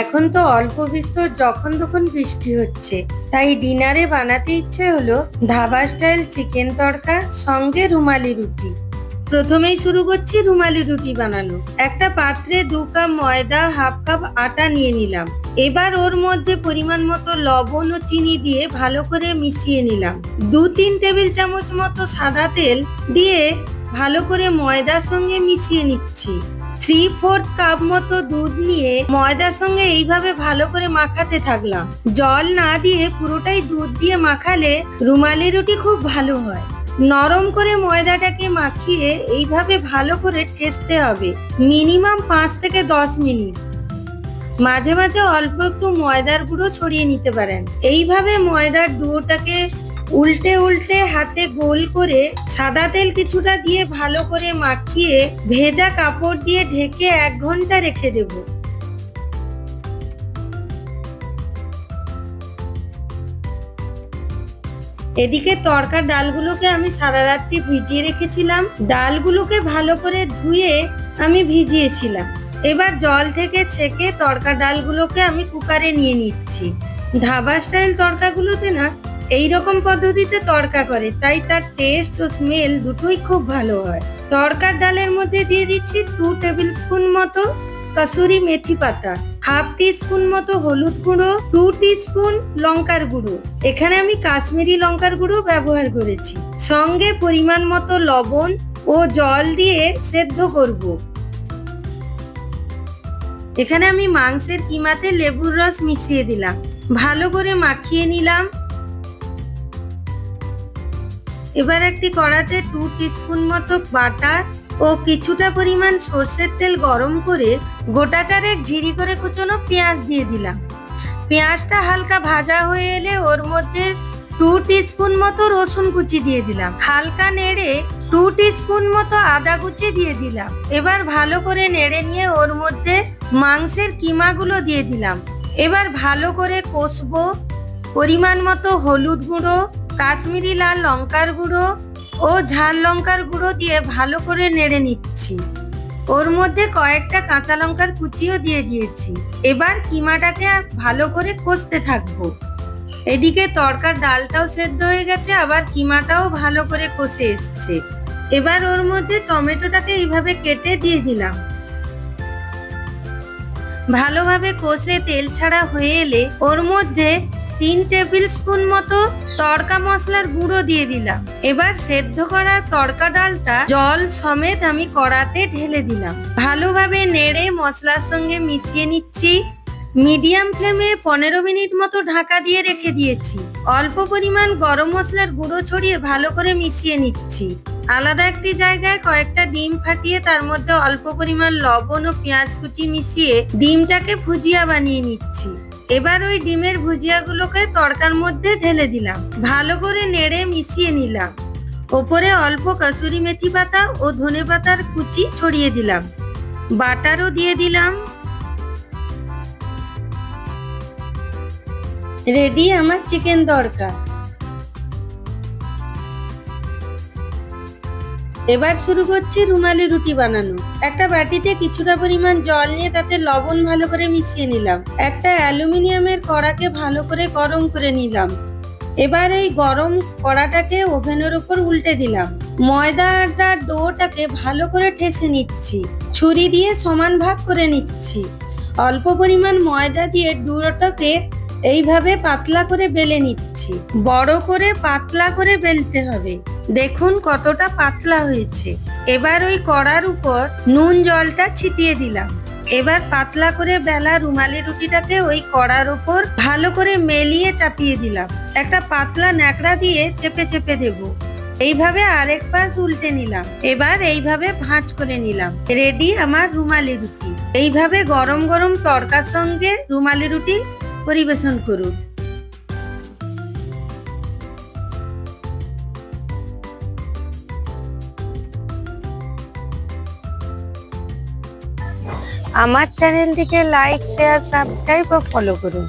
এখন তো অল্প বিস্তর যখন তখন বৃষ্টি হচ্ছে। তাই ডিনারে বানাতে ইচ্ছে হলো ধাবা স্টাইল চিকেন তড়কা, সঙ্গে রুমালি রুটি। প্রথমেই শুরু করছি রুমালি রুটি বানানো। একটা পাত্রে দু কাপ ময়দা, হাফ কাপ আটা নিয়ে নিলাম। এবার ওর মধ্যে পরিমাণ মতো লবণ ও চিনি দিয়ে ভালো করে মিশিয়ে নিলাম। দু তিন টেবিল চামচ মতো সাদা তেল দিয়ে ভালো করে ময়দার সঙ্গে মিশিয়ে নিচ্ছি। থ্রি ফোর্থ কাপ মতো দুধ নিয়ে ময়দার সঙ্গে এইভাবে ভালো করে মাখাতে থাকলাম। জল না দিয়ে পুরোটাই দুধ দিয়ে মাখালে রুমালি রুটি খুব ভালো হয়। নরম করে ময়দাটাকে মাখিয়ে এইভাবে ভালো করে ঠেসতে হবে। মিনিমাম পাঁচ থেকে দশ মিনিট। মাঝে মাঝে অল্প একটু ময়দার গুঁড়ো ছড়িয়ে নিতে পারেন। এইভাবে ময়দার ডুয়োটাকে উল্টে উল্টে হাতে গোল করে সাদা তেল কিছুটা দিয়ে ভালো করে মাখিয়ে ভেজা কাপড় দিয়ে ঢেকে এক ঘণ্টা রেখে দেব। এদিকে তরকার ডালগুলোকে আমি সারা রাত্রি ভিজিয়ে রেখেছিলাম। ডালগুলোকে ভালো করে ধুয়ে আমি ভিজিয়েছিলাম। এবার জল থেকে ছেঁকে তরকা ডালগুলোকে আমি কুকারে নিয়ে নিচ্ছি। ধাবা স্টাইল তরকাগুলোতে না এই রকম পদ্ধতিতে তড়কা করে, তাই তার টেস্ট ও স্মেল দুটোই খুব ভালো হয়। তড়কার ডালের মধ্যে দিয়ে দিচ্ছি টু টেবিল স্পুন মতো কসুরি মেথি পাতা। হাফ টি স্পুন মতো হলুদ গুঁড়ো টু টি স্পুন লঙ্কার গুঁড়ো। এখানে আমি কাশ্মীরি লঙ্কার গুঁড়ো ব্যবহার করেছি। সঙ্গে পরিমাণ মতো লবণ ও জল দিয়ে সেদ্ধ করব। এখানে আমি মাংসের কিমাতে লেবুর রস মিশিয়ে দিলাম। ভালো করে মাখিয়ে নিলাম। এবার একটি কড়াতে টু টিস্পুন মতো বাটার ও কিছুটা পরিমাণ সর্ষের তেল গরম করে গোটা চারেক ঝিরি করে কুচনো পেঁয়াজ দিয়ে দিলাম। পেঁয়াজটা হালকা ভাজা হয়ে এলে ওর মধ্যে টু টিস্পুন মতো রসুন কুচি দিয়ে দিলাম। হালকা নেড়ে টু টিস্পুন মতো আদা কুচি দিয়ে দিলাম। এবার ভালো করে নেড়ে নিয়ে ওর মধ্যে মাংসের কিমাগুলো দিয়ে দিলাম। এবার ভালো করে কষবো। পরিমাণ মতো হলুদ গুঁড়ো, কাশ্মীরি লাল লঙ্কার গুঁড়ো ও ঝাল লঙ্কার গুঁড়ো দিয়ে ভালো করে নেড়ে নিচ্ছি। ওর মধ্যে কয়েকটা কাঁচা লঙ্কার কুচিও দিয়ে দিয়েছি। এবার কিমাটাকে ভালো করে কষতে থাকব। এদিকে তরকার ডালটাও সেদ্ধ হয়ে গেছে, আবার কিমাটাও ভালো করে কষে এসছে। এবার ওর মধ্যে টমেটোটাকে এইভাবে কেটে দিয়ে দিলাম। ভালোভাবে কষে তেল ছাড়া হয়ে এলে ওর মধ্যে তিন টেবিল স্পুন মতো তড়কা মশলার গুঁড়ো দিয়ে দিলাম। এবার সেদ্ধ করা তড়কা ডালটা জল সমেত আমি কড়াতে ঢেলে দিলাম। ভালোভাবে নেড়ে মশলার সঙ্গে মিশিয়ে নিচ্ছি। মিডিয়াম ফ্লেমে পনেরো মিনিট মতো ঢাকা দিয়ে রেখে দিয়েছি। অল্প পরিমাণ গরম মশলার গুঁড়ো ছড়িয়ে ভালো করে মিশিয়ে নিচ্ছি। আলাদা একটি জায়গায় কয়েকটা ডিম ফাটিয়ে তার মধ্যে অল্প পরিমাণ লবণ ও পেঁয়াজ কুচি মিশিয়ে ডিমটাকে ভুজিয়া বানিয়ে নিচ্ছি। এবার ওই ডিমের ভুজিয়াগুলোকে তড়কার মধ্যে ঢেলে দিলাম। ভালো করে নেড়ে মিশিয়ে নিলাম। ওপরে অল্প কাসুরি মেথি পাতা ও ধনে পাতার কুচি ছড়িয়ে দিলাম। বাটারও দিয়ে দিলাম। রেডি আমার চিকেন দরকার। এবার শুরু করছি রুমালি রুটি বানানো। একটা বাটিতে কিছুটা পরিমাণ জল নিয়ে তাতে লবণ ভালো করে মিশিয়ে নিলাম। একটা অ্যালুমিনিয়ামের কড়াকে ভালো করে গরম করে নিলাম। এবার এই গরম কড়াটাকে ওভেনের ওপর উল্টে দিলাম। ময়দা আটার ডোটাকে ভালো করে ঠেসে নিচ্ছি। ছুরি দিয়ে সমান ভাগ করে নিচ্ছি। অল্প পরিমাণ ময়দা দিয়ে ডোটাকে এইভাবে পাতলা করে বেলে নিচ্ছি। বড় করে পাতলা করে বেলতে হবে। দেখুন কতটা পাতলা হয়েছে। এবার ওই কড়ার উপর নুন জলটা ছিটিয়ে দিলাম। এবার পাতলা করে বেলা রুমালি রুটিটাকে ওই কড়ার উপর ভালো করে মেলিয়ে চাপিয়ে দিলাম। একটা পাতলা ন্যাকড়া দিয়ে চেপে চেপে দেব। এইভাবে আরেক পাশ উল্টে নিলাম। এবার এইভাবে ভাঁজ করে নিলাম। রেডি আমার রুমালি রুটি। এইভাবে গরম গরম তরকার সঙ্গে রুমালি রুটি পরিবেশন করুন। আমার চ্যানেলটিকে লাইক শেয়ার সাবস্ক্রাইব ও ফলো করুন